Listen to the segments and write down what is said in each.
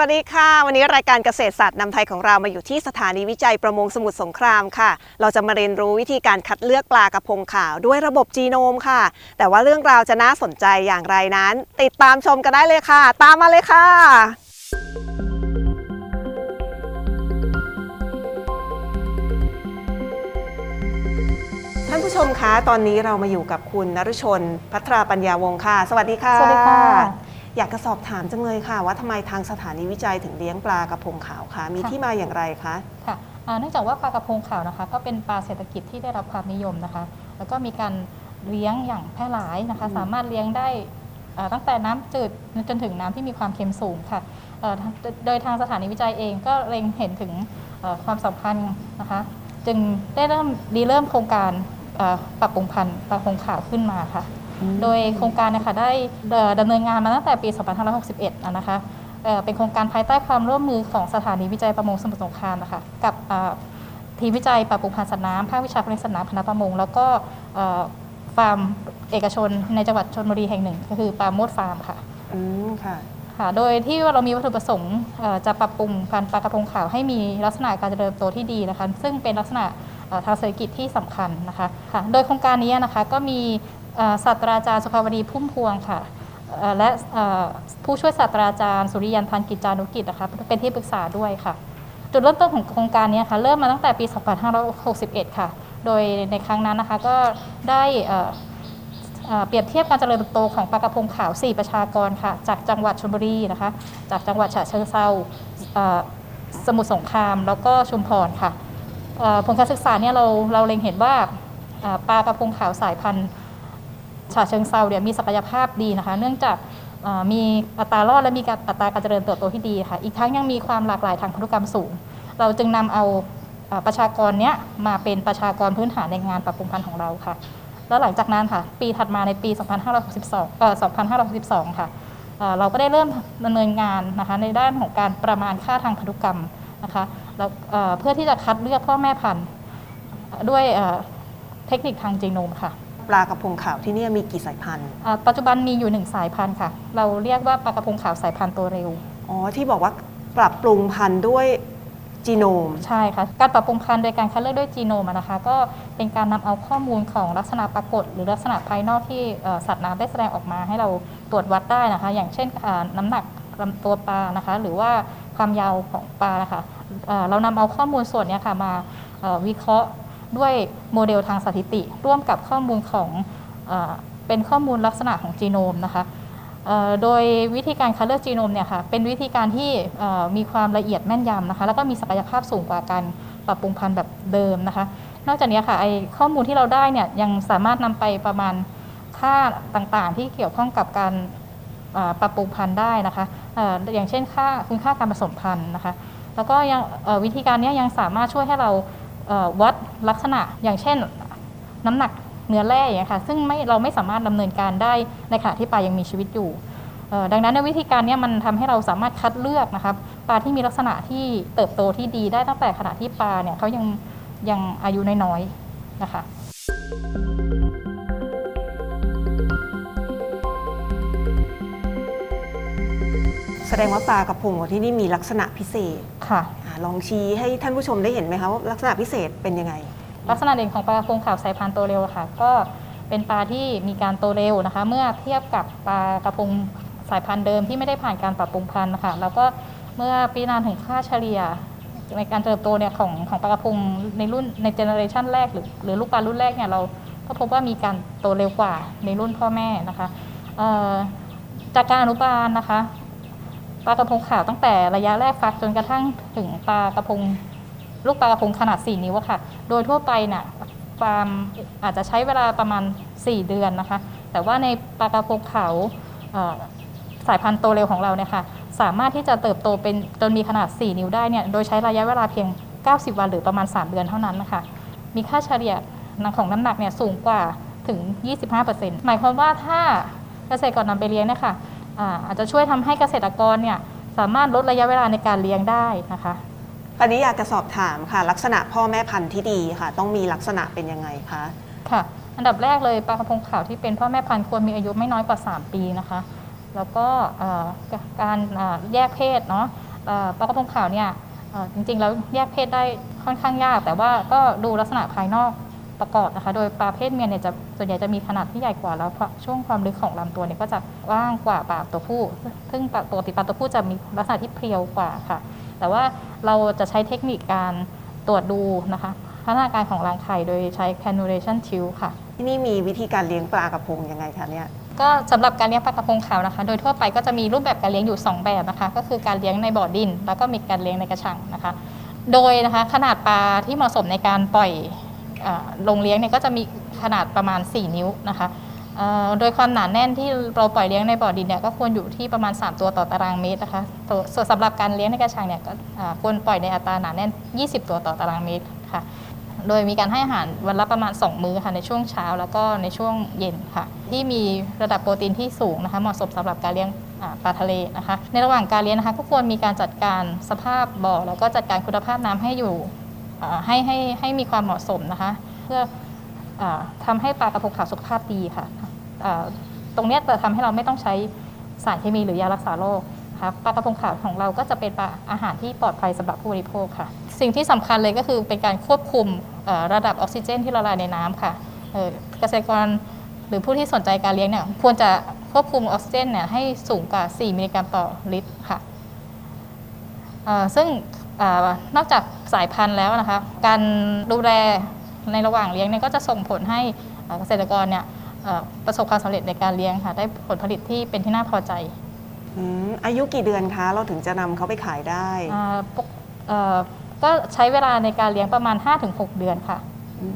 สวัสดีค่ะ วันนี้รายการเกษตรศาสตร์นำไทยของเรามาอยู่ที่สถานีวิจัยประมงสมุทรสงครามค่ะ เราจะมาเรียนรู้วิธีการคัดเลือกปลากระพงขาวด้วยระบบจีโนมค่ะ แต่ว่าเรื่องราวจะน่าสนใจอย่างไรนั้น ติดตามชมกันได้เลยค่ะ ตามมาเลยค่ะท่านผู้ชมคะตอนนี้เรามาอยู่กับคุณนรุชน พัทราปัญญาวงค่ะ สวัสดีค่ะสวัสดีค่ะ อยากจะสอบถามจังเลยค่ะ ว่าทำไมทางสถานีวิจัยถึงเลี้ยงปลากระพงขาวคะมีค่ะ ที่มาอย่างไรคะ ค่ะอ่าเนื่องจากว่าปลากระพงขาวนะคะ ก็เป็นปลาเศรษฐกิจที่ได้รับความนิยมนะคะ แล้วก็มีการเลี้ยงอย่างแพร่หลายนะคะ อืม สามารถเลี้ยงได้อ่าตั้งแต่น้ำจืดจนถึงน้ำที่มีความเค็มสูงค่ะเอ่อโดยโดยทางสถานีวิจัยเองก็เล็งเห็นถึงเอ่อความสำคัญนะคะ จึงได้เริ่มดีเริ่มโครงการเอ่อปรับปรุงพันธุ์ปลากระพงขาวขึ้นมาค่ะ โดยโครงการเนะคะได้เอ่อดำเนินงานมาตั้งแต่ปี 2561อะนะคะเอ่อเป็นโครงการภายใต้ความร่วมมือของสถานีวิจัยประมงสมุทรสงครามนะคะกับเอ่อทีมวิจัยปรับปรุงพันธุ์สัตว์น้ำภาควิชาการสัตว์น้ำคณะประมง แล้วก็เอ่อฟาร์มเอกชนในจังหวัดชลบุรีแห่งหนึ่ง ก็คือปราโมดฟาร์มค่ะอืมค่ะค่ะโดยที่เรามีวัตถุประสงค์เอ่อจะปรับปรุงพันธุ์ปลากระพงขาวให้มีลักษณะการเจริญเติบโตที่ดีนะคะ ซึ่งเป็นลักษณะเอ่อทางเศรษฐกิจที่สำคัญนะคะค่ะโดยโครงการนี้นะคะก็มีเอ่อ ศาสตราจารย์สุภาวดีพุ่มพวงค่ะและผู้ช่วยศาสตราจารย์สุริยันพันกิจจานุกิจนะคะเป็นที่ปรึกษาด้วยค่ะ จุดเริ่มต้นของโครงการนี้ค่ะเริ่มมาตั้งแต่ปี 2561 ค่ะ โดยในครั้งนั้นนะคะก็ได้เปรียบเทียบการเจริญเติบโตของปลากระพงขาว 4 ประชากรค่ะ จากจังหวัดชลบุรีนะคะ จากจังหวัดฉะเชิงเซาสมุทรสงคราม แล้วก็ชุมพรค่ะผลการศึกษาเนี่ยเราเราเล็งเห็นว่าปลากระพงขาวสายพันธุ์ ฉะเชิงเซาเนี่ยมีศักยภาพดีนะคะ เนื่องจากมีอัตรารอดและมีอัตราการเจริญเติบโตที่ดีค่ะ อีกทั้งยังมีความหลากหลายทางพันธุกรรมสูง เราจึงนำเอาเอ่อประชากรเนี้ยมาเป็นประชากรพื้นฐานในงานปรับปรุงพันธุ์ของเราค่ะ แล้วหลังจากนั้นค่ะ ปีถัดมาในปี 2562เอ่อ2562 ค่ะเราก็ได้เริ่มดำเนินงานนะคะในด้านของการประมาณค่าทางพันธุกรรมนะคะแล้วเพื่อที่จะคัดเลือกพ่อแม่พันธุ์ด้วยเทคนิคทางจีโนมค่ะ ปลากระพงขาวที่เนี่ยมีกี่สายพันธุ์ อ่าปัจจุบันมีอยู่หนึ่งสายพันธุ์ค่ะ เราเรียกว่าปลากระพงขาวสายพันธุ์ตัวเร็ว อ๋อ ที่บอกว่าปรับปรุงพันธุ์ด้วยจีโนม ใช่ค่ะ การปรับปรุงพันธุ์โดยการคัดเลือกด้วยจีโนมอะนะคะ ก็เป็นการนำเอาข้อมูลของลักษณะปรากฏ หรือลักษณะภายนอกที่เอ่อสัตว์น้ำได้แสดงออกมาให้เราตรวจวัดได้นะคะ อย่างเช่นอ่าน้ำหนักลำตัวปลานะคะ หรือว่าความยาวของปลานะคะเอ่อเรานำเอาข้อมูลส่วนเนี้ยค่ะมาเอ่อวิเคราะห์ ด้วยโมเดลทางสถิติ ร่วมกับข้อมูลของเอเป็นข้อมูลลักษณะของจีโนมนะคะโดยวิธีการคัดเลือกจีโนมเนี่ยค่ะเป็นวิธีการที่มีความละเอียดแม่นยำนะคะแล้วก็มีศักยภาพสูงกว่าการปรับปรุงพันธุ์แบบเดิมนะคะ นอกจากนี้ค่ะไอข้อมูลที่เราได้เนี่ยยังสามารถนำไปประมาณค่าต่างๆ ที่เกี่ยวข้องกับการปรับปรุงพันธุ์ได้นะคะอย่างเช่นค่าคุณค่าการผสมพันธุ์นะคะ แล้วก็ยังวิธีการนี้ยังสามารถช่วยให้เรา วัดลักษณะอย่างเช่นน้ำหนักเนื้อแร่อย่างเงี้ยค่ะซึ่งไม่เราไม่สามารถดำเนินการได้ในขณะที่ปลายังมีชีวิตอยู่เอ่อดังนั้นในวิธีการเนี้ยมันทำให้เราสามารถคัดเลือกนะครับปลาที่มีลักษณะที่เติบโตที่ดีได้ตั้งแต่ขณะที่ปลาเนี่ยเขายังยังอายุน้อยๆนะคะแสดงว่าปลากระพงของที่นี่มีลักษณะพิเศษค่ะอา ลองชี้ให้ท่านผู้ชมได้เห็นไหมคะว่าลักษณะพิเศษเป็นยังไง ลักษณะเด่นของปลากระพงขาวสายพันธุ์โตเร็วค่ะ ก็เป็นปลาที่มีการโตเร็วนะคะ เมื่อเทียบกับปลากระพงสายพันธุ์เดิมที่ไม่ได้ผ่านการปรับปรุงพันธุ์นะคะแล้วก็เมื่อพิจารณาถึงค่าเฉลี่ยในการเติบโตเนี่ยของของปลากระพงในรุ่นในเจเนอเรชันแรกหรือหรือลูกปลารุ่นแรกเนี่ยเราก็พบว่ามีการโตเร็วกว่าในรุ่นพ่อแม่นะคะจากการอนุบาลนะคะ ปลากระพงขาวตั้งแต่ระยะแรกฟักจนกระทั่งถึงปลากระพงลูกปลากระพงขนาด 4 นิ้วค่ะ โดยทั่วไปเนี่ยฟาร์มอาจจะใช้เวลาประมาณ 4 เดือนนะคะ แต่ว่าในปลากระพงขาวสายพันธุ์โตเร็วของเราเนี่ยค่ะ สามารถที่จะเติบโตเป็นจนมีขนาด 4 นิ้วได้เนี่ย โดยใช้ระยะเวลาเพียง 90 วันหรือประมาณ 3 เดือนเท่านั้นนะคะ มีค่าเฉลี่ยของน้ำหนักเนี่ยสูงกว่าถึง 25%หมายความว่าถ้าเกษตรกรนำไปเลี้ยงเนี่ยค่ะ อ่าอาจจะช่วยทำให้เกษตรกรเนี่ยสามารถลดระยะเวลาในการเลี้ยงได้นะคะตอนนี้อยากจะสอบถามค่ะ ลักษณะพ่อแม่พันธุ์ที่ดีค่ะ ต้องมีลักษณะเป็นยังไงคะค่ะ อันดับแรกเลยปลากระพงขาวที่เป็นพ่อแม่พันธุ์ควรมีอายุไม่น้อยกว่า 3 ปีนะคะ แล้วก็เอ่อการอ่าแยกเพศเนาะเอ่อปลากระพงขาวเนี่ยเอ่อจริงๆแล้วแยกเพศได้ค่อนข้างยาก แต่ว่าก็ดูลักษณะภายนอก ประกอบนะคะ โดยปลาเพศเมียเนี่ยจะส่วนใหญ่จะมีขนาดที่ใหญ่กว่าแล้วช่วงความลึกของลำตัวเนี่ยก็จะกว้างกว่าปลาตัวผู้ ซึ่งปลาปกติปลาตัวผู้จะมีลักษณะที่เพรียวกว่าค่ะ แต่ว่าเราจะใช้เทคนิคการตรวจดูนะคะพัฒนาการของรังไข่โดยใช้ cannulation tube ค่ะ ที่นี่มีวิธีการเลี้ยงปลากระพงยังไงคะเนี่ยก็สำหรับการเลี้ยงปลากระพงขาวนะคะ โดยทั่วไปก็จะมีรูปแบบการเลี้ยงอยู่ 2 แบบนะคะ ก็คือการเลี้ยงในบ่อดิน แล้วก็มีการเลี้ยงในกระชังนะคะ โดยนะคะขนาดปลาที่เหมาะสมในการปล่อยอา ลงเลี้ยงเนี่ยก็จะมีขนาดประมาณ 4 นิ้วนะคะโดยความหนาแน่นที่เราปล่อยเลี้ยงในบ่อดินเนี่ยก็ควรอยู่ที่ประมาณ 3 ตัวต่อตารางเมตรนะคะส่วนสำหรับการเลี้ยงในกระชังเนี่ยก็ควรปล่อยในอัตราหนาแน่น 20 ตัวต่อตารางเมตรค่ะ โดยมีการให้อาหารวันละประมาณ 2 มื้อค่ะในช่วงเช้าแล้วก็ในช่วงเย็นค่ะ ที่มีระดับโปรตีนที่สูงนะคะเหมาะสมสำหรับการเลี้ยงปลาทะเลนะคะ ในระหว่างการเลี้ยงนะคะก็ควรมีการจัดการสภาพบ่อแล้วก็จัดการคุณภาพน้ำให้อยู่ ให้ให้ให้มีความเหมาะสมนะคะ เพื่ออาทำให้ปลากระพงขาวสุขภาพดีค่ะตรงนี้จะทำให้เราไม่ต้องใช้สารเคมีหรือยารักษาโรคนะคะปลากระพงขาวของเราก็จะเป็นปลาอาหารที่ปลอดภัยสำหรับผู้บริโภคค่ะ สิ่งที่สำคัญเลยก็คือเป็นการควบคุมระดับออกซิเจน ที่ละลายในน้ำค่ะเกษตรกรหรือผู้ที่สนใจการเลี้ยงเนี่ยควรจะควบคุมออกซิเจนเนี่ยให้สูงกว่า 4 มิลลิกรัมต่อลิตรค่ะซึ่ง ออนอกจากสายพันธุ์แล้วนะคะการดูแลในระหว่างเลี้ยงเนี่ยก็จะส่งผลให้เอ่อเกษตรกรเนี่ยเอ่อประสบความสำเร็จในการเลี้ยงค่ะ ได้ผลผลิตที่เป็นที่น่าพอใจอืมอายุกี่เดือนคะเราถึงจะนำเขาไปขายได้อ่าปกเอ่อก็ใช้เวลาในการเลี้ยงประมาณ 5-6 เดือนค่ะ อื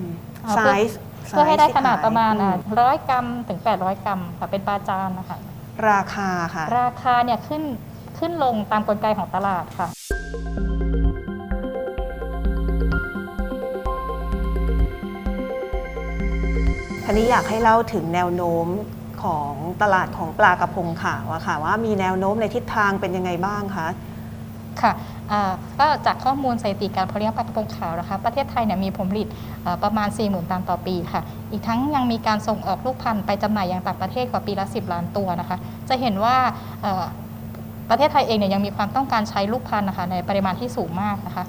มอ่า ไซเพื่อส์เพื่อให้ได้ขนาดไซส์ที่ขยประมาณอืร้อยกรัมถึง 800 กรัมค่ะเป็นปลาจานนะคะราคาค่ะ ราคาเนี่ยขึ้นขึ้นลงตามกลไกของตลาดค่ะ ทีนี้อยากให้เล่าถึงแนวโน้มของตลาดของปลากระพงขาวอะค่ะว่ามีแนวโน้มในทิศทางเป็นยังไงบ้างคะค่ะก็จากข้อมูลสถิติการเพาะเลี้ยงปลากระพงขาวนะคะ ประเทศไทยเนี่ยมีผลผลิตประมาณ 40,000 ตันต่อปีค่ะ อีกทั้งยังมีการส่งออกลูกพันธุ์ไปจำหน่ายอยังต่างประเทศกว่าปีละ 10 ล้านตัวนะคะ จะเห็นว่า ประเทศไทยเองเนี่ยยังมีความต้องการใช้ลูกพันธุ์นะคะในปริมาณที่สูงมากนะคะ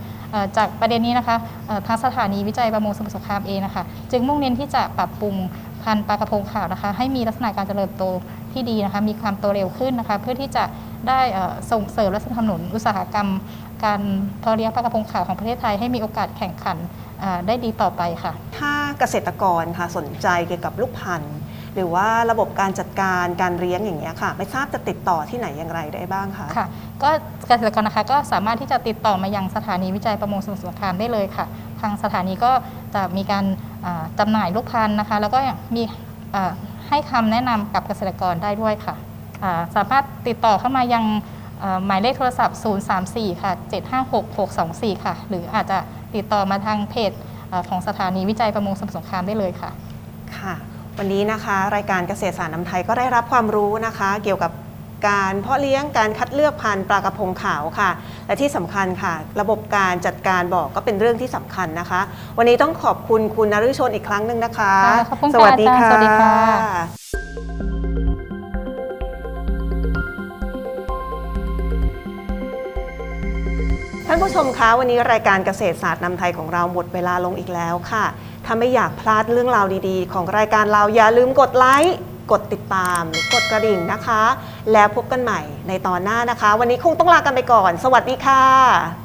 จากประเด็นนี้นะคะทางสถานีวิจัยประมงสมุทรสงครามเองนะคะจึงมุ่งเน้นที่จะปรับปรุงพันธุ์ปลากระพงขาวนะคะ ให้มีลักษณะการเจริญโตที่ดีนะคะ มีความโตเร็วขึ้นนะคะ เพื่อที่จะได้ส่งเสริมและสนับสนุนอุตสาหกรรม การเพาะเลี้ยงปลากระพงขาวของประเทศไทยให้มีโอกาสแข่งขันได้ดีต่อไปค่ะ ถ้าเกษตรกรค่ะสนใจเกี่ยวกับลูกพันธุ์ หรือว่าระบบการจัดการการเลี้ยงอย่างเงี้ยค่ะ ไม่ทราบจะติดต่อที่ไหนอย่างไรได้บ้างคะ ค่ะ ก็เกษตรกรนะคะก็สามารถที่จะติดต่อมายังสถานีวิจัยประมงสมุทรสงครามได้เลยค่ะ ทางสถานีก็จะมีการอ่าจำหน่ายลูกพันธุ์นะคะ แล้วก็มีอ่าให้คำแนะนำกับเกษตรกรได้ด้วยค่ะอ่าสามารถติดต่อเข้ามายังอ่าหมายเลขโทรศัพท์ 034 ค่ะ 756 624 ค่ะ หรืออาจจะติดต่อมาทางเพจอ่าของสถานีวิจัยประมงสมุทรสงครามได้เลยค่ะ ค่ะ วันนี้นะคะรายการเกษตรศาสตร์น้ำไทยก็ได้รับความรู้นะคะ เกี่ยวกับการเพาะเลี้ยงการคัดเลือกพันธุ์ปลากระพงขาวค่ะ และที่สำคัญค่ะ ระบบการจัดการบ่อก็เป็นเรื่องที่สำคัญนะคะ วันนี้ต้องขอบคุณคุณนฤชนอีกครั้งหนึ่งนะคะค่ะขอบคุณค่ะสวัสดีอาจารย์ค่ะสวัสดีค่ะท่านผู้ชมคะวันนี้รายการเกษตรศาสตร์นำไทยของเราหมดเวลาลงอีกแล้วค่ะ ถ้าไม่อยากพลาดเรื่องราวดีๆ ของรายการเราอย่าลืมกดไลค์กดติดตามหรือกดกระดิ่งนะคะ แล้วพบกันใหม่ในตอนหน้านะคะ วันนี้คงต้องลากันไปก่อน สวัสดีค่ะ